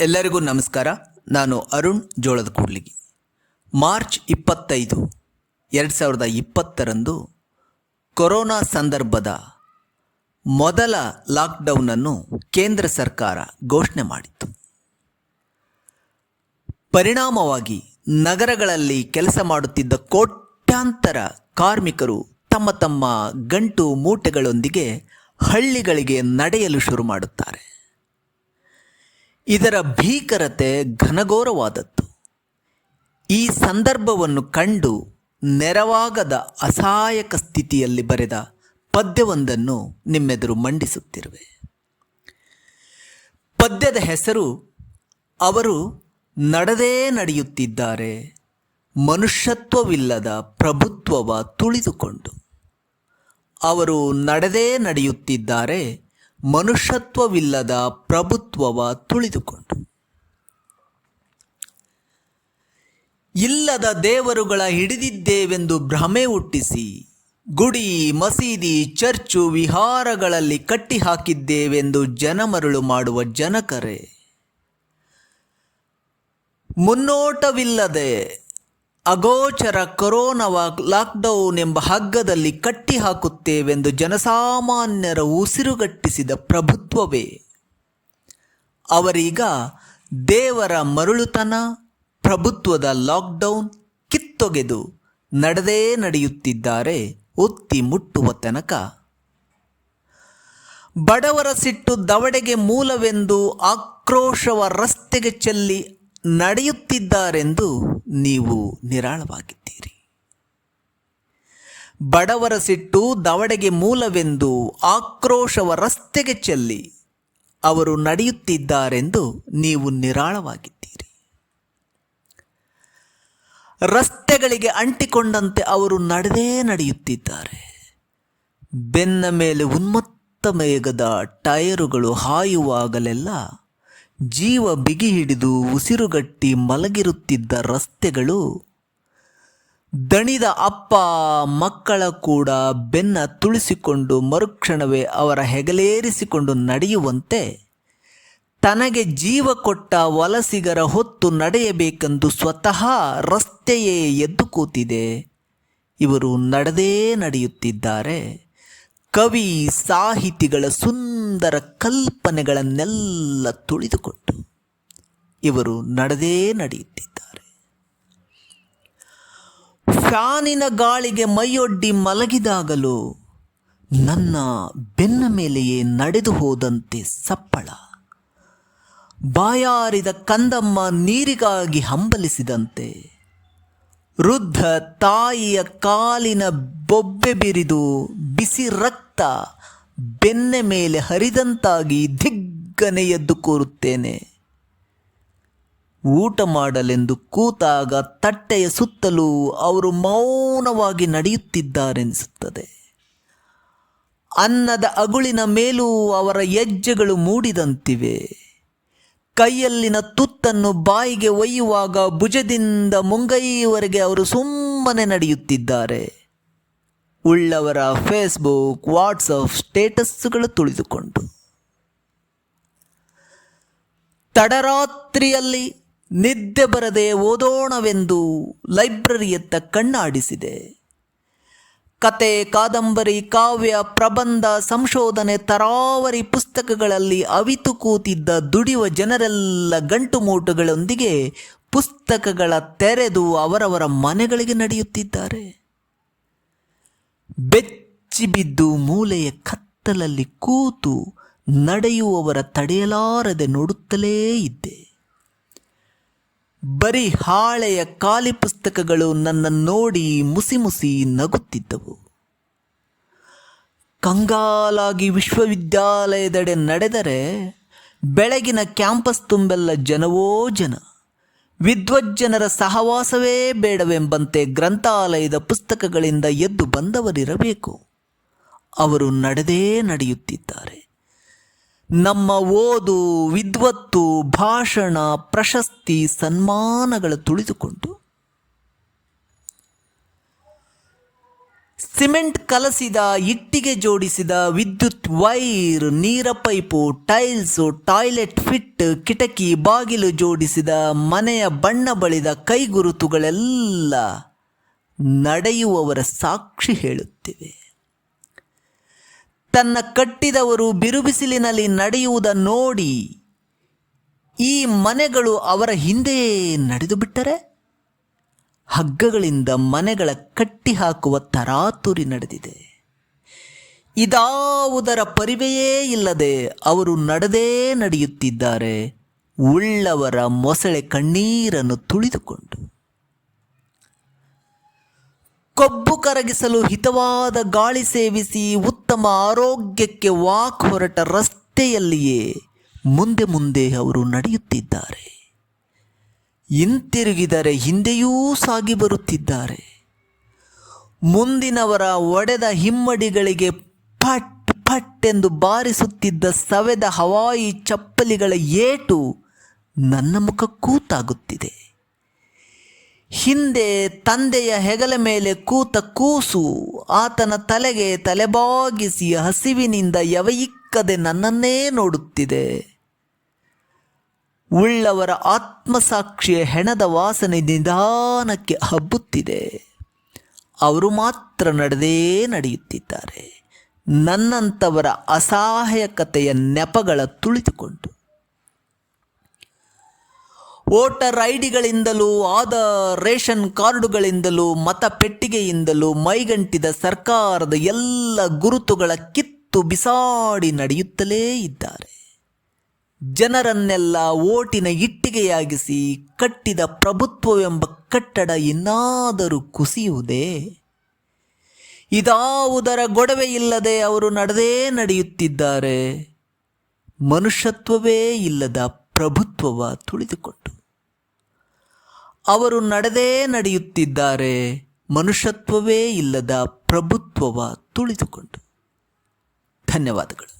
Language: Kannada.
ಎಲ್ಲರಿಗೂ ನಮಸ್ಕಾರ. ನಾನು ಅರುಣ್ ಜೋಳದ ಕೂಡ್ಲಿಗಿ ಮಾರ್ಚ್ ಇಪ್ಪತ್ತೈದು, ಎರಡು ಸಾವಿರದ ಇಪ್ಪತ್ತರಂದು ಕೊರೋನಾ ಸಂದರ್ಭದ ಮೊದಲ ಲಾಕ್ಡೌನನ್ನು ಕೇಂದ್ರ ಸರ್ಕಾರ ಘೋಷಣೆ ಮಾಡಿತ್ತು. ಪರಿಣಾಮವಾಗಿ ನಗರಗಳಲ್ಲಿ ಕೆಲಸ ಮಾಡುತ್ತಿದ್ದ ಕೋಟ್ಯಾಂತರ ಕಾರ್ಮಿಕರು ತಮ್ಮ ತಮ್ಮ ಗಂಟು ಮೂಟೆಗಳೊಂದಿಗೆ ಹಳ್ಳಿಗಳಿಗೆ ನಡೆಯಲು ಶುರು ಮಾಡುತ್ತಾರೆ. ಇದರ ಭೀಕರತೆ ಘನಘೋರವಾದದ್ದು. ಈ ಸಂದರ್ಭವನ್ನು ಕಂಡು ನೆರವಾಗದ ಅಸಹಾಯಕ ಸ್ಥಿತಿಯಲ್ಲಿ ಬರೆದ ಪದ್ಯವೊಂದನ್ನು ನಿಮ್ಮೆದುರು ಮಂಡಿಸುತ್ತಿರುವೆ. ಪದ್ಯದ ಹೆಸರು, ಅವರು ನಡೆದೇ ನಡೆಯುತ್ತಿದ್ದಾರೆ, ಮನುಷ್ಯತ್ವವಿಲ್ಲದ ಪ್ರಭುತ್ವವ ತುಳಿದುಕೊಂಡು. ಅವರು ನಡೆದೇ ನಡೆಯುತ್ತಿದ್ದಾರೆ ಮನುಷ್ಯತ್ವವಿಲ್ಲದ ಪ್ರಭುತ್ವವ ತುಳಿದುಕೊಂಡು. ಇಲ್ಲದ ದೇವರುಗಳ ಹಿಡಿದಿದ್ದೇವೆಂದು ಭ್ರಮೆ ಹುಟ್ಟಿಸಿ, ಗುಡಿ, ಮಸೀದಿ, ಚರ್ಚು, ವಿಹಾರಗಳಲ್ಲಿ ಕಟ್ಟಿ ಹಾಕಿದ್ದೇವೆಂದು ಜನಮರುಳು ಮಾಡುವ ಜನಕರೇ, ಮುನ್ನೋಟವಿಲ್ಲದೆ ಅಗೋಚರ ಕೊರೋನಾವ ಲಾಕ್ಡೌನ್ ಎಂಬ ಹಗ್ಗದಲ್ಲಿ ಕಟ್ಟಿ ಹಾಕುತ್ತೇವೆಂದು ಜನಸಾಮಾನ್ಯರ ಉಸಿರುಗಟ್ಟಿಸಿದ ಪ್ರಭುತ್ವವೇ. ಅವರೀಗ ದೇವರ ಮರುಳುತನ, ಪ್ರಭುತ್ವದ ಲಾಕ್ಡೌನ್ ಕಿತ್ತೊಗೆದು ನಡೆದೇ ನಡೆಯುತ್ತಿದ್ದಾರೆ ಒತ್ತಿ ಮುಟ್ಟುವ ತನಕ. ಬಡವರ ಸಿಟ್ಟು ದವಡೆಗೆ ಮೂಲವೆಂದು ಆಕ್ರೋಶವ ರಸ್ತೆಗೆ ಚೆಲ್ಲಿ ನಡೆಯುತ್ತಿದ್ದಾರೆಂದು ನೀವು ನಿರಾಳವಾಗಿದ್ದೀರಿ. ಬಡವರ ಸಿಟ್ಟು ದವಡೆಗೆ ಮೂಲವೆಂದು ಆಕ್ರೋಶವ ರಸ್ತೆಗೆ ಚೆಲ್ಲಿ ಅವರು ನಡೆಯುತ್ತಿದ್ದಾರೆಂದು ನೀವು ನಿರಾಳವಾಗಿದ್ದೀರಿ. ರಸ್ತೆಗಳಿಗೆ ಅಂಟಿಕೊಂಡಂತೆ ಅವರು ನಡೆದೇ ನಡೆಯುತ್ತಿದ್ದಾರೆ. ಬೆನ್ನ ಮೇಲೆ ಉನ್ಮತ್ತ ಮೇಘದ ಟೈರುಗಳು ಹಾಯುವಾಗಲೆಲ್ಲ ಜೀವ ಬಿಗಿ ಹಿಡಿದು ಉಸಿರುಗಟ್ಟಿ ಮಲಗಿರುತ್ತಿದ್ದ ರಸ್ತೆಗಳು. ದಣಿದ ಅಪ್ಪ, ಮಕ್ಕಳ ಕೂಡ ಬೆನ್ನ ತುಳಿಸಿಕೊಂಡು ಮರುಕ್ಷಣವೇ ಅವರ ಹೆಗಲೇರಿಸಿಕೊಂಡು ನಡೆಯುವಂತೆ, ತನಗೆ ಜೀವ ಕೊಟ್ಟ ವಲಸಿಗರ ಹೊತ್ತು ನಡೆಯಬೇಕೆಂದು ಸ್ವತಃ ರಸ್ತೆಯೇ ಎದ್ದು ಕೂತಿದೆ. ಇವರು ನಡೆದೇ ನಡೆಯುತ್ತಿದ್ದಾರೆ. ಕವಿ ಸಾಹಿತಿಗಳ ಸುಂದರ ಕಲ್ಪನೆಗಳನ್ನೆಲ್ಲ ತುಳಿದುಕೊಟ್ಟು ಇವರು ನಡೆದೇ ನಡೆಯುತ್ತಿದ್ದಾರೆ. ಫ್ಯಾನಿನ ಗಾಳಿಗೆ ಮೈಯೊಡ್ಡಿ ಮಲಗಿದಾಗಲೂ ನನ್ನ ಬೆನ್ನ ಮೇಲೆಯೇ ನಡೆದು ಹೋದಂತೆ ಸಪ್ಪಳ, ಬಾಯಾರಿದ ಕಂದಮ್ಮ ನೀರಿಗಾಗಿ ಹಂಬಲಿಸಿದಂತೆ ವೃದ್ಧ ತಾಯಿಯ ಕಾಲಿನ ಬೊಬ್ಬೆ ಬಿರಿದು ಬಿಸಿ ರಕ್ತ ಬೆನ್ನೆ ಮೇಲೆ ಹರಿದಂತಾಗಿ ದಿಗ್ಗನೆ ಎದ್ದು ಕೂರುತ್ತೇನೆ. ಊಟ ಮಾಡಲೆಂದು ಕೂತಾಗ ತಟ್ಟೆಯ ಸುತ್ತಲೂ ಅವರು ಮೌನವಾಗಿ ನಡೆಯುತ್ತಿದ್ದಾರೆನಿಸುತ್ತದೆ. ಅನ್ನದ ಅಗುಳಿನ ಮೇಲೂ ಅವರ ಹೆಜ್ಜೆಗಳು ಮೂಡಿದಂತಿವೆ. ಕೈಯಲ್ಲಿನ ತುತ್ತನ್ನು ಬಾಯಿಗೆ ಒಯ್ಯುವಾಗ ಭುಜದಿಂದ ಮುಂಗೈವರೆಗೆ ಅವರು ಸುಮ್ಮನೆ ನಡೆಯುತ್ತಿದ್ದಾರೆ. ಉಳ್ಳವರ ಫೇಸ್ಬುಕ್ ವಾಟ್ಸಪ್ ಸ್ಟೇಟಸ್ಗಳು ತುಳಿದುಕೊಂಡು. ತಡರಾತ್ರಿಯಲ್ಲಿ ನಿದ್ದೆ ಬರದೆ ಓದೋಣವೆಂದು ಲೈಬ್ರರಿಯತ್ತ ಕಣ್ಣಾಡಿಸಿದೆ. ಕತೆ, ಕಾದಂಬರಿ, ಕಾವ್ಯ, ಪ್ರಬಂಧ, ಸಂಶೋಧನೆ, ತರಾವರಿ ಪುಸ್ತಕಗಳಲ್ಲಿ ಅವಿತು ಕೂತಿದ್ದ ದುಡಿಯುವ ಜನರೆಲ್ಲ ಗಂಟು ಮೂಟುಗಳೊಂದಿಗೆ ಪುಸ್ತಕಗಳ ತೆರೆದು ಅವರವರ ಮನೆಗಳಿಗೆ ನಡೆಯುತ್ತಿದ್ದಾರೆ. ಬೆಚ್ಚಿ ಬಿದ್ದು ಮೂಲೆಯ ಕತ್ತಲಲ್ಲಿ ಕೂತು ನಡೆಯುವವರ ತಡೆಯಲಾರದೆ ನೋಡುತ್ತಲೇ ಇದ್ದೆ. ಬರೀ ಹಾಳೆಯ ಖಾಲಿ ಪುಸ್ತಕಗಳು ನನ್ನ ನೋಡಿ ಮುಸಿ ಮುಸಿ ನಗುತ್ತಿದ್ದವು. ಕಂಗಾಲಾಗಿ ವಿಶ್ವವಿದ್ಯಾಲಯದೆಡೆ ನಡೆದರೆ ಬೆಳಗಿನ ಕ್ಯಾಂಪಸ್ ತುಂಬೆಲ್ಲ ಜನವೋ ಜನ. ವಿದ್ವಜ್ಜನರ ಸಹವಾಸವೇ ಬೇಡವೆಂಬಂತೆ ಗ್ರಂಥಾಲಯದ ಪುಸ್ತಕಗಳಿಂದ ಎದ್ದು ಬಂದವರಿರಬೇಕು. ಅವರು ನಡೆದೇ ನಡೆಯುತ್ತಿದ್ದಾರೆ. ನಮ್ಮ ಓದು, ವಿದ್ವತ್ತು, ಭಾಷಣ, ಪ್ರಶಸ್ತಿ, ಸನ್ಮಾನಗಳು ತುಳಿದುಕೊಂಡು ಸಿಮೆಂಟ್ ಕಲಸಿದ, ಇಟ್ಟಿಗೆ ಜೋಡಿಸಿದ, ವಿದ್ಯುತ್ ವೈರ್, ನೀರ ಪೈಪು, ಟೈಲ್ಸು, ಟಾಯ್ಲೆಟ್ ಫಿಟ್, ಕಿಟಕಿ, ಬಾಗಿಲು ಜೋಡಿಸಿದ, ಮನೆಯ ಬಣ್ಣ ಬಳಿದ ಕೈಗುರುತುಗಳೆಲ್ಲ ನಡೆಯುವವರ ಸಾಕ್ಷಿ ಹೇಳುತ್ತಿವೆ. ತನ್ನ ಕಟ್ಟಿದವರು ಬಿರುಬಿಸಿಲಿನಲ್ಲಿ ನಡೆಯುವುದ ನೋಡಿ ಈ ಮನೆಗಳು ಅವರ ಹಿಂದೆಯೇ ನಡೆದು ಬಿಟ್ಟರೆ? ಹಗ್ಗಗಳಿಂದ ಮನೆಗಳ ಕಟ್ಟಿ ಹಾಕುವ ತರಾತುರಿ ನಡೆದಿದೆ. ಇದಾವುದರ ಪರಿವೆಯೇ ಇಲ್ಲದೆ ಅವರು ನಡೆದೇ ನಡೆಯುತ್ತಿದ್ದಾರೆ. ಉಳ್ಳವರ ಮೊಸಳೆ ಕಣ್ಣೀರನ್ನು ತುಳಿದುಕೊಂಡು. ಕೊಬ್ಬು ಕರಗಿಸಲು ಹಿತವಾದ ಗಾಳಿ ಸೇವಿಸಿ ಉತ್ತಮ ಆರೋಗ್ಯಕ್ಕೆ ವಾಕ್ ಹೊರಟ ರಸ್ತೆಯಲ್ಲಿಯೇ ಮುಂದೆ ಮುಂದೆ ಅವರು ನಡೆಯುತ್ತಿದ್ದಾರೆ. ಹಿಂತಿರುಗಿದರೆ ಹಿಂದೆಯೂ ಸಾಗಿ ಬರುತ್ತಿದ್ದಾರೆ. ಮುಂದಿನವರ ಒಡೆದ ಹಿಮ್ಮಡಿಗಳಿಗೆ ಪಟ್ ಪಟ್ ಎಂದು ಬಾರಿಸುತ್ತಿದ್ದ ಸವೆದ ಹವಾಯಿ ಚಪ್ಪಲಿಗಳ ಏಟು ನನ್ನ ಮುಖಕ್ಕೂ ತಾಗುತ್ತಿದೆ. ಹಿಂದೆ ತಂದೆಯ ಹೆಗಲ ಮೇಲೆ ಕೂತ ಕೂಸು, ಆತನ ತಲೆಗೆ ತಲೆಬಾಗಿಸಿ ಹಸಿವಿನಿಂದ ಯವಯಿಕ್ಕದೆ ನನ್ನನ್ನೇ ನೋಡುತ್ತಿದೆ. ಉಳ್ಳವರ ಆತ್ಮಸಾಕ್ಷಿಯ ಹೆಣದ ವಾಸನೆ ನಿಧಾನಕ್ಕೆ ಹಬ್ಬುತ್ತಿದೆ. ಅವರು ಮಾತ್ರ ನಡೆದೇ ನಡೆಯುತ್ತಿದ್ದಾರೆ. ನನ್ನಂಥವರ ಅಸಹಾಯಕತೆಯ ನೆಪಗಳ ತುಳಿದುಕೊಂಡು. ವೋಟರ್ ಐಡಿಗಳಿಂದಲೂ ಆಧಾರ್ ರೇಷನ್ ಕಾರ್ಡುಗಳಿಂದಲೂ, ಮತ ಪೆಟ್ಟಿಗೆಯಿಂದಲೂ ಮೈಗಂಟಿದ ಸರ್ಕಾರದ ಎಲ್ಲ ಗುರುತುಗಳ ಕಿತ್ತು ಬಿಸಾಡಿ ನಡೆಯುತ್ತಲೇ ಇದ್ದಾರೆ. ಜನರನ್ನೆಲ್ಲ ಓಟಿನ ಇಟ್ಟಿಗೆಯಾಗಿಸಿ ಕಟ್ಟಿದ ಪ್ರಭುತ್ವವೆಂಬ ಕಟ್ಟಡ ಇನ್ನಾದರೂ ಕುಸಿಯುವುದೇ? ಇದಾವುದರ ಗೊಡವೆ ಇಲ್ಲದೆ ಅವರು ನಡೆದೇ ನಡೆಯುತ್ತಿದ್ದಾರೆ. ಮನುಷ್ಯತ್ವವೇ ಇಲ್ಲದ ಪ್ರಭುತ್ವವ ತುಳಿದುಕೊಂಡು ಅವರು ನಡೆದೇ ನಡೆಯುತ್ತಿದ್ದಾರೆ. ಮನುಷ್ಯತ್ವವೇ ಇಲ್ಲದ ಪ್ರಭುತ್ವವ ತುಳಿದುಕೊಂಡು. ಧನ್ಯವಾದಗಳು.